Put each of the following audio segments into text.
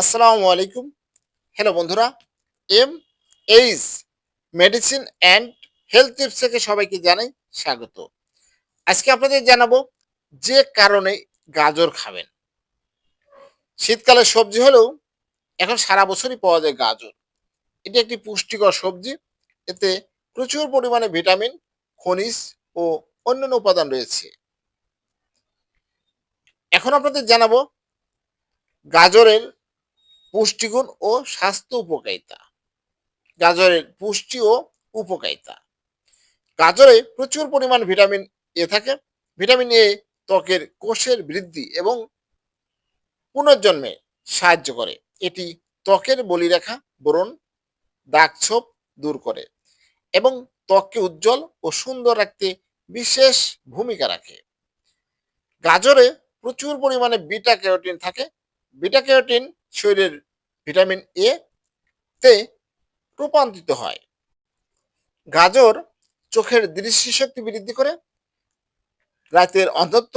আসসালামু আলাইকুম। হ্যালো বন্ধুরা M H medicine and health tips থেকে সবাইকে জানাই স্বাগত। আজকে আপনাদের জানাব যে কারণে গাজর খাবেন। শীতকালে সবজি হলেও এখন সারা বছরই পাওয়া যায় গাজর। এটি একটি পুষ্টিকর সবজি। এতে প্রচুর পরিমাণে ভিটামিন, খনিজ ও অন্যান্য উপাদান রয়েছে। এখন আপনাদের জানাব গাজরের পুষ্টিগুণ ও স্বাস্থ্য উপকারিতা। গাজরের পুষ্টি ও উপকারিতা। গাজরে প্রচুর পরিমাণ ভিটামিন এ থাকে। ভিটামিন এ ত্বকের কোষের বৃদ্ধি এবং পুনর্জন্মে সাহায্য করে। এটি ত্বকের বলিরেখা, ব্রণ, দাগছোপ দূর করে এবং ত্বককে উজ্জ্বল ও সুন্দর রাখতে বিশেষ ভূমিকা রাখে। গাজরে প্রচুর পরিমাণে বিটা ক্যারোটিন থাকে। বিটা ক্যারোটিন শরীরের ভিটামিন এ তে রূপান্তরিত হয়। গাজর চোখের দৃষ্টিশক্তি বৃদ্ধি করে, রাতের অন্ধত্ব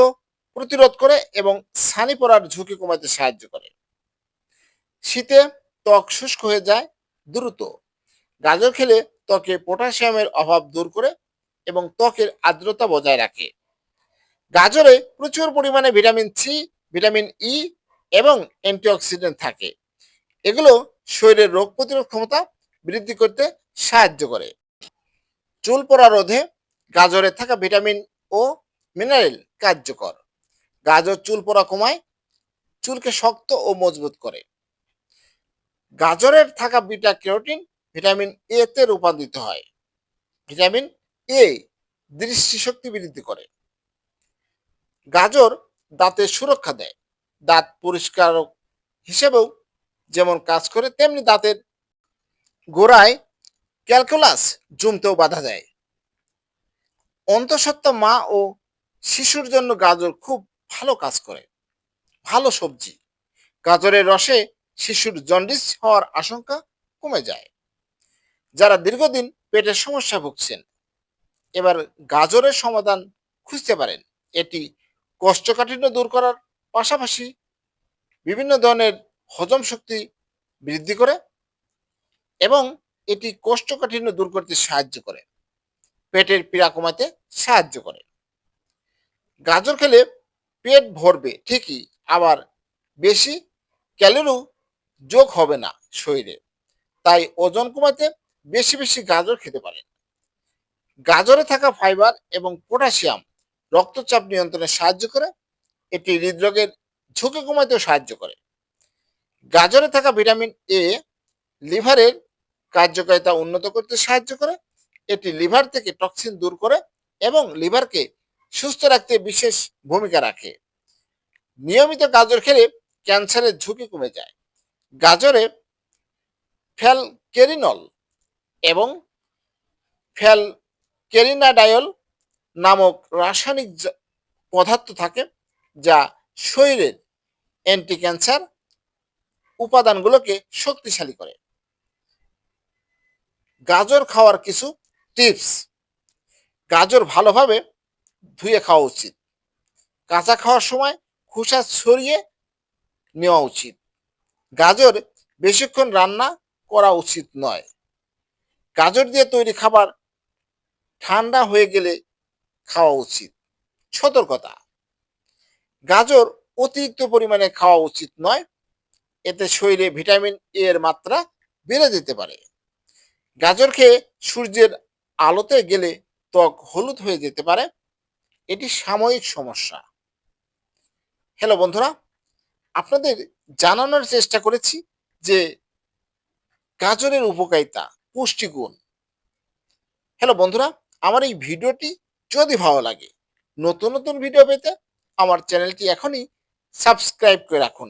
প্রতিরোধ করে এবং ছানি পড়ার ঝুঁকি কমাতে সাহায্য করে। শীতে ত্বক শুষ্ক হয়ে যায় দ্রুত। গাজর খেলে ত্বকে পটাশিয়ামের অভাব দূর করে এবং ত্বকের আর্দ্রতা বজায় রাখে। গাজরে প্রচুর পরিমাণে ভিটামিন সি ভিটামিন ই এবং অ্যান্টিঅক্সিডেন্ট থাকে। এগুলো শরীরের রোগ প্রতিরোধ ক্ষমতা বৃদ্ধি করতে সাহায্য করে। চুল পড়া রোধে গাজরে থাকা ভিটামিন ও মিনারেল কার্যকর। গাজর চুল পড়া কমায়, চুলকে শক্ত ও মজবুত করে। গাজরের থাকা বিটা ক্যারোটিন, ভিটামিন এ তে রূপান্তরিত হয়। ভিটামিন এ দৃষ্টিশক্তি বৃদ্ধি করে। গাজর দাঁতের সুরক্ষা দেয়। দাঁত পরিষ্কার হিসেবেও যেমন কাজ করে, তেমনি দাঁতের গোড়ায় ক্যালকুলাস জমতেও বাধা দেয়। অন্তঃসত্ত্বা মা ও শিশুর জন্য গাজর খুব ভালো কাজ করে, ভালো সবজি। গাজরের রসে শিশুর জন্ডিস হওয়ার আশঙ্কা কমে যায়। যারা দীর্ঘদিন পেটের সমস্যা ভুগছেন, এবার গাজরের সমাধান খুঁজতে পারেন। এটি কষ্টকাঠিন্য দূর করার পাশাপাশি বিভিন্ন ধরনের হজম শক্তি বৃদ্ধি করে এবং এটি কোষ্ঠকাঠিন্য দূর করতে সাহায্য করে, পেটের পীড়া কমাতে সাহায্য করে। গাজর খেলে পেট ভরবে ঠিকই, আবার বেশি ক্যালোরিও যোগ হবে না শরীরে, তাই ওজন কমাতে বেশি বেশি গাজর খেতে পারেন গাজরে থাকা ফাইবার এবং পটাশিয়াম রক্তচাপ নিয়ন্ত্রণে সাহায্য করে, এটি হৃদরোগের ঝুঁকি কমাতেও সাহায্য করে। গাজরে থাকা ভিটামিন এ লিভারের কার্যকারিতা উন্নত করতে সাহায্য করে। এটি লিভার থেকে টক্সিন দূর করে এবং লিভারকে সুস্থ রাখতে বিশেষ ভূমিকা রাখে। নিয়মিত গাজর খেলে ক্যান্সারের ঝুঁকি কমে যায়। গাজরে ফ্যালকেরিনল এবং ফ্যালকেরিনাডায়ল নামক রাসায়নিক পদার্থ থাকে, যা শরীরের অ্যান্টি ক্যান্সার উপাদানগুলোকে শক্তিশালী করে। গাজর খাওয়ার কিছু টিপস। গাজর ভালোভাবে ধুয়ে খাওয়া উচিত। কাঁচা খাওয়ার সময় খোসা ছড়িয়ে নেওয়া উচিত। গাজর বেশিক্ষণ রান্না করা উচিত নয়। গাজর দিয়ে তৈরি খাবার ঠান্ডা হয়ে গেলে খাওয়া উচিত। সতর্কতা। গাজর অতিরিক্ত পরিমাণে খাওয়া উচিত নয়। এতে শরীরে ভিটামিন এ এর মাত্রা বেড়ে যেতে পারে। গাজর খেয়ে সূর্যের আলোতে গেলে ত্বক হলুদ হয়ে যেতে পারে। এটি সাময়িক সমস্যা। হ্যালো বন্ধুরা, আপনাদের জানানোর চেষ্টা করেছি যে গাজরের উপকারিতা, পুষ্টিগুণ। হ্যালো বন্ধুরা, আমার এই ভিডিওটি যদি ভালো লাগে, নতুন নতুন ভিডিও পেতে আমার চ্যানেলটি এখনই সাবস্ক্রাইব করে রাখুন।